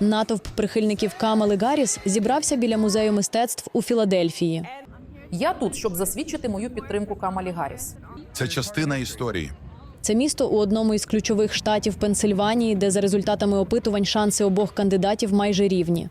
Натовп прихильників Камали Гарріс зібрався біля музею мистецтв у Філадельфії. Я тут, щоб засвідчити мою підтримку Камалі Гарріс. Це частина історії. Це місто у одному із ключових штатів Пенсильванії, де за результатами опитувань шанси обох кандидатів майже рівні.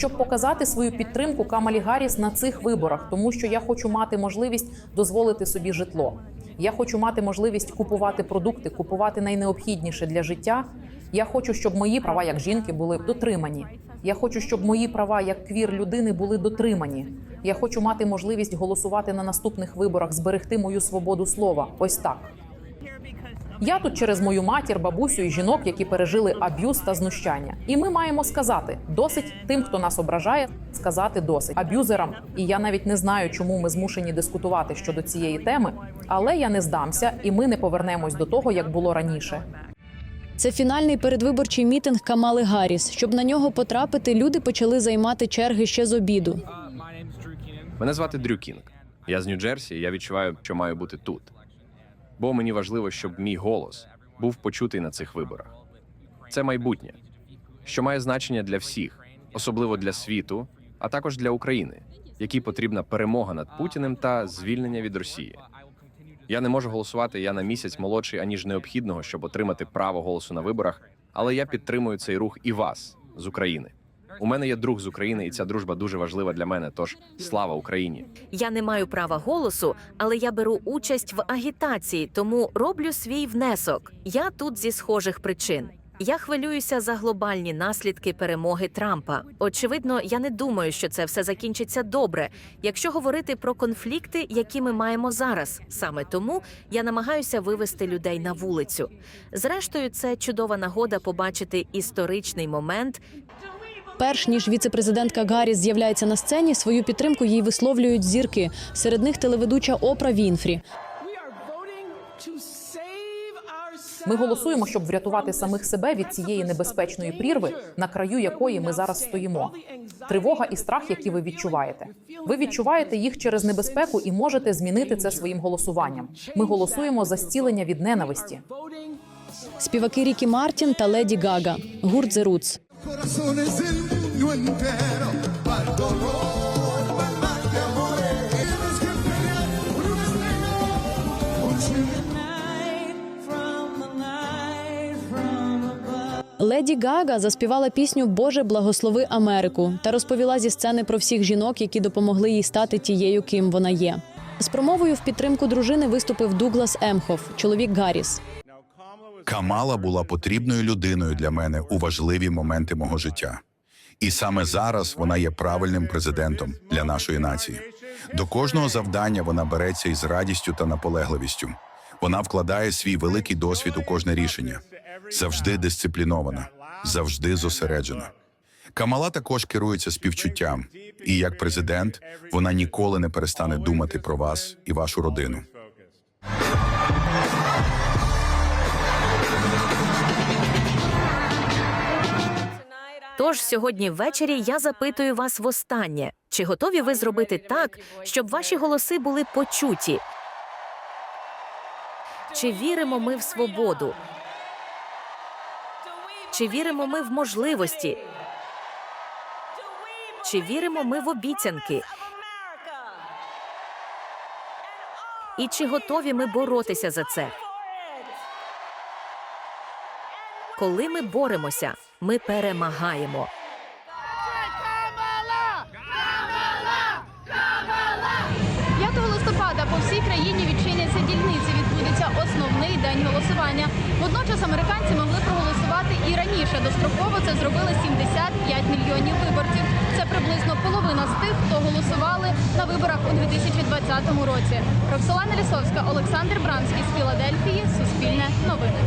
Щоб показати свою підтримку Камалі Гарріс на цих виборах, тому що я хочу мати можливість дозволити собі житло. Я хочу мати можливість купувати продукти, купувати найнеобхідніше для життя. Я хочу, щоб мої права як жінки були дотримані. Я хочу, щоб мої права як квір людини були дотримані. Я хочу мати можливість голосувати на наступних виборах, зберегти мою свободу слова. Ось так. Я тут через мою матір, бабусю і жінок, які пережили аб'юз та знущання. І ми маємо сказати досить тим, хто нас ображає, сказати досить аб'юзерам. І я навіть не знаю, чому ми змушені дискутувати щодо цієї теми, але я не здамся, і ми не повернемось до того, як було раніше. Це фінальний передвиборчий мітинг Камали Гарріс. Щоб на нього потрапити, люди почали займати черги ще з обіду. Мене звати Дрю Кінг. Я з Нью-Джерсі, і я відчуваю, що маю бути тут. Бо мені важливо, щоб мій голос був почутий на цих виборах. Це майбутнє, що має значення для всіх, особливо для світу, а також для України, якій потрібна перемога над Путіним та звільнення від Росії. Я не можу голосувати, я на місяць молодший, аніж необхідного, щоб отримати право голосу на виборах, але я підтримую цей рух і вас з України. У мене є друг з України, і ця дружба дуже важлива для мене. Тож слава Україні! Я не маю права голосу, але я беру участь в агітації, тому роблю свій внесок. Я тут зі схожих причин. Я хвилююся за глобальні наслідки перемоги Трампа. Очевидно, я не думаю, що це все закінчиться добре, якщо говорити про конфлікти, які ми маємо зараз. Саме тому я намагаюся вивести людей на вулицю. Зрештою, це чудова нагода побачити історичний момент, Перш ніж віцепрезидентка Гарріс з'являється на сцені, свою підтримку їй висловлюють зірки. Серед них телеведуча Опра Вінфрі. Ми голосуємо, щоб врятувати самих себе від цієї небезпечної прірви, на краю якої ми зараз стоїмо. Тривога і страх, які ви відчуваєте. Ви відчуваєте їх через небезпеку і можете змінити це своїм голосуванням. Ми голосуємо за зцілення від ненависті. Співаки Рікі Мартін та Леді Гага. Гурт The Roots. Corazones del mundo entero el dolor, el de amores. Tienes que pelear por un estreno. Леді Гага заспівала пісню Боже благослови Америку та розповіла зі сцени про всіх жінок, які допомогли їй стати тією, ким вона є. З промовою в підтримку дружини виступив Дуглас Емхоф, чоловік Гарріс. Камала була потрібною людиною для мене у важливі моменти мого життя. І саме зараз вона є правильним президентом для нашої нації. До кожного завдання вона береться із радістю та наполегливістю. Вона вкладає свій великий досвід у кожне рішення, завжди дисциплінована, завжди зосереджена. Камала також керується співчуттям, і як президент вона ніколи не перестане думати про вас і вашу родину. Тож сьогодні ввечері я запитую вас востаннє: чи готові ви зробити так, щоб ваші голоси були почуті? Чи віримо ми в свободу? Чи віримо ми в можливості? Чи віримо ми в обіцянки? І чи готові ми боротися за це? Коли ми боремося, ми перемагаємо. 5 листопада по всій країні відчиняться дільниці. Відбудеться основний день голосування. Водночас американці могли проголосувати і раніше. Достроково це зробили 75 мільйонів виборців. Це приблизно половина з тих, хто голосували на виборах у 2020 році. Роксолана Лісовська, Олександр Бранський з Філадельфії. Суспільне новини.